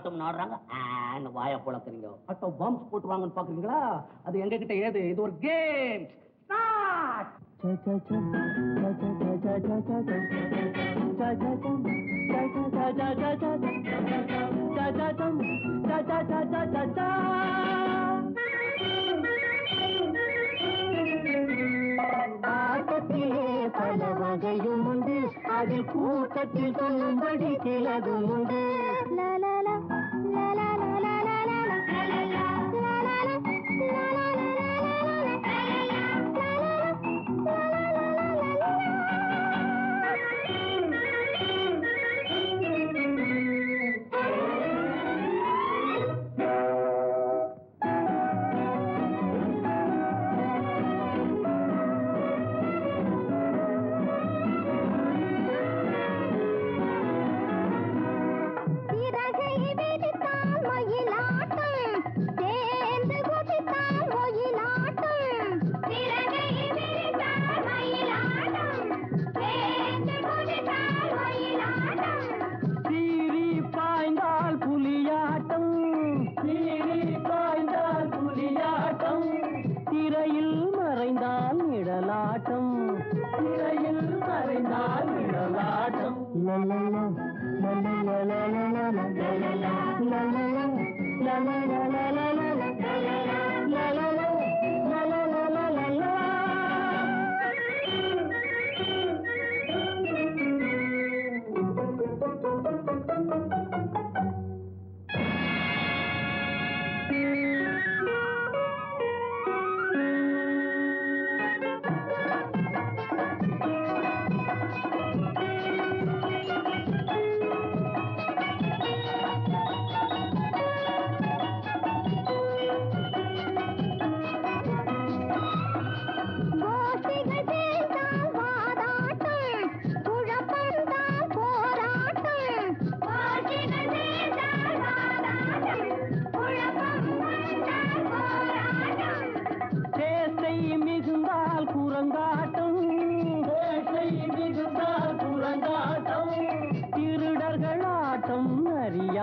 ஆட்டம் ஆடுறாங்க ஆன்னு வாயா புழக்குறீங்க ஆட்டம் பாம்ஸ் போட்டுருவாங்கன்னு பாக்குறீங்களா அது எங்க கிட்ட ஏது இது ஒரு கேம் ஆட்டத்திலே பல வகையும் உண்டு அதில் கூட்டத்தில் சொல்லும்படி சிலதும் உண்டு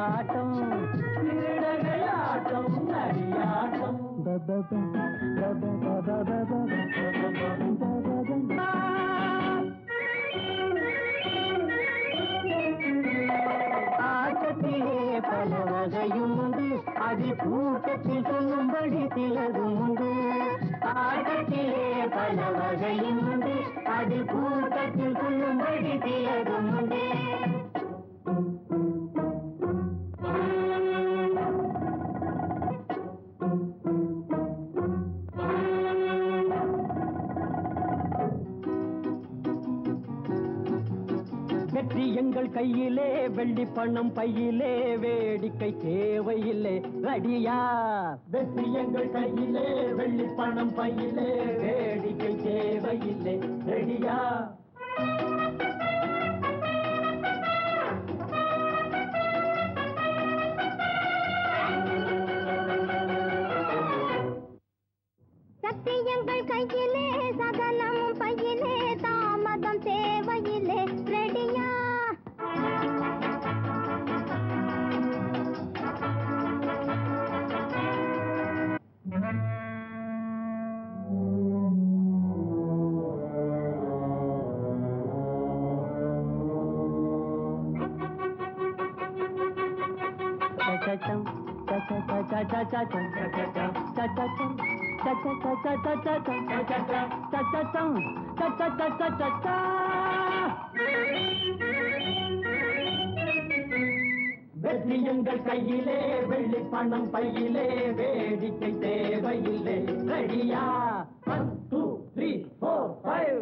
ఆటం క్రీడగల ఆటం నడి ఆటం బబ బబ బబ బబ బబ பல வகையும் உண்டு அது கூட்டத்தில் சொல்லும்படி திலதும் உண்டு ஆட்டத்திலே பல வகையும் உண்டு அது கூட்டத்தில் சொல்லும்படி திலதும் உண்டு வெற்றி எங்கள் கையிலே வெள்ளி பணம் பையிலே வேடிக்கை தேவையில்லை. ரெடியா? வெற்றி எங்கள் கையிலே வெள்ளி பணம் பையிலே வேடிக்கை தேவையில்லை. ரெடியா? சத்தியங்கள் கையிலே चचम चचा चचा चचा चचा चचम चचा चचा चचा चचा चचम चचा चचा चचा வெற்றியுங்கள் கையிலே வெள்ளி பணம் பையிலே வேடிக்கை தேவையில்லை ரெடியா one two three four five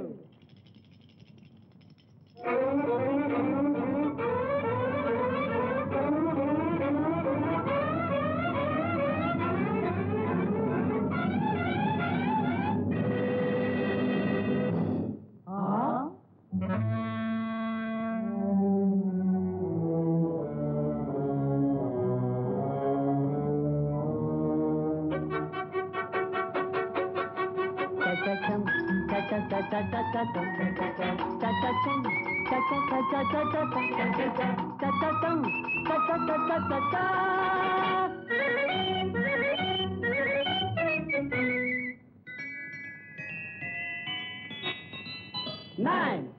Nine.